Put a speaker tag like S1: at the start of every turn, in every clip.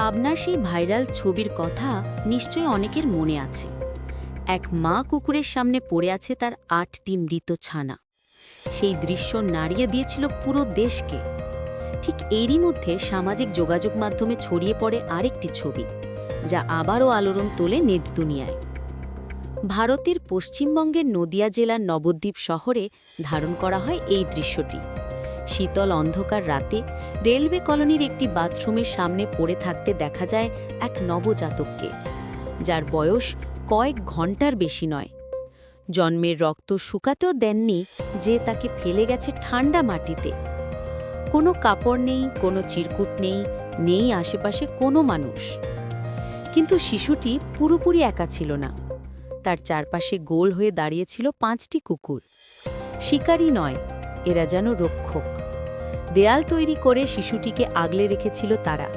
S1: পাবনার সেই ভাইরাল ছবির কথা নিশ্চয় অনেকের মনে আছে। এক মা কুকুরের সামনে পড়ে আছে তার আটটি মৃত ছানা। সেই দৃশ্য নাড়িয়ে দিয়েছিল পুরো দেশকে। ঠিক এরই মধ্যে সামাজিক যোগাযোগ মাধ্যমে ছড়িয়ে পড়ে আরেকটি ছবি, যা আবারও আলোড়ন তোলে নেট দুনিয়ায়। ভারতের পশ্চিমবঙ্গের নদিয়া জেলার নবদ্বীপ শহরে ধারণ করা হয় এই দৃশ্যটি। শীতল অন্ধকার রাতে রেলওয়ে কলোনির একটি বাথরুমের সামনে পড়ে থাকতে দেখা যায় এক নবজাতককে, যার বয়স কয়েক ঘণ্টার বেশি নয়। জন্মের রক্ত শুকাতেও দেননি যে তাকে ফেলে গেছে ঠান্ডা মাটিতে। কোনো কাপড় নেই, কোনো চিরকুট নেই নেই আশেপাশে কোনো মানুষ। কিন্তু শিশুটি পুরোপুরি একা ছিল না। তার চারপাশে গোল হয়ে দাঁড়িয়েছিল পাঁচটি কুকুর। শিকারী নয়, এরা যেন রক্ষক। দেয়াল তৈরি করে শিশুটিকে আগলে রেখেছিল তারা।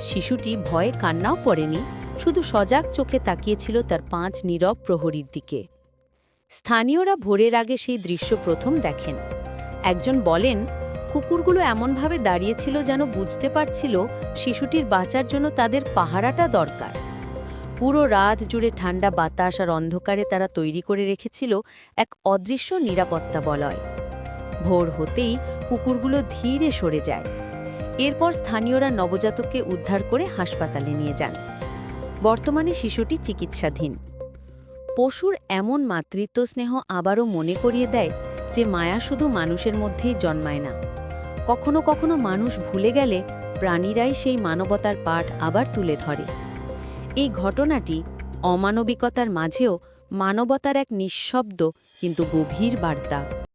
S1: শিশুটি ভয়ে কান্নাও পড়েনি শুধু সজাগ চোখে তাকিয়েছিল তার পাঁচ নীরব প্রহরীর দিকে। স্থানীয়রা ভোরের আগে সেই দৃশ্য প্রথম দেখেন। একজন বলেন, কুকুরগুলো এমনভাবে দাঁড়িয়েছিল যেন বুঝতে পারছিল শিশুটির বাঁচার জন্য তাদের পাহারাটা দরকার। পুরো রাত জুড়ে ঠান্ডা বাতাস আর অন্ধকারে তারা তৈরি করে রেখেছিল এক অদৃশ্য নিরাপত্তা বলয়। ভোর হতেই কুকুরগুলো ধীরে সরে যায়। এরপর স্থানীয়রা নবজাতককে উদ্ধার করে হাসপাতালে নিয়ে যান। বর্তমানে শিশুটি চিকিৎসাধীন। পশুর এমন মাতৃত্ব স্নেহ আবারও মনে করিয়ে দেয় যে মায়া শুধু মানুষের মধ্যেই জন্মায় না। কখনো কখনো মানুষ ভুলে গেলে প্রাণীরাই সেই মানবতার পাঠ আবার তুলে ধরে। এই ঘটনাটি অমানবিকতার মাঝেও মানবতার এক নিঃশব্দ কিন্তু গভীর বার্তা।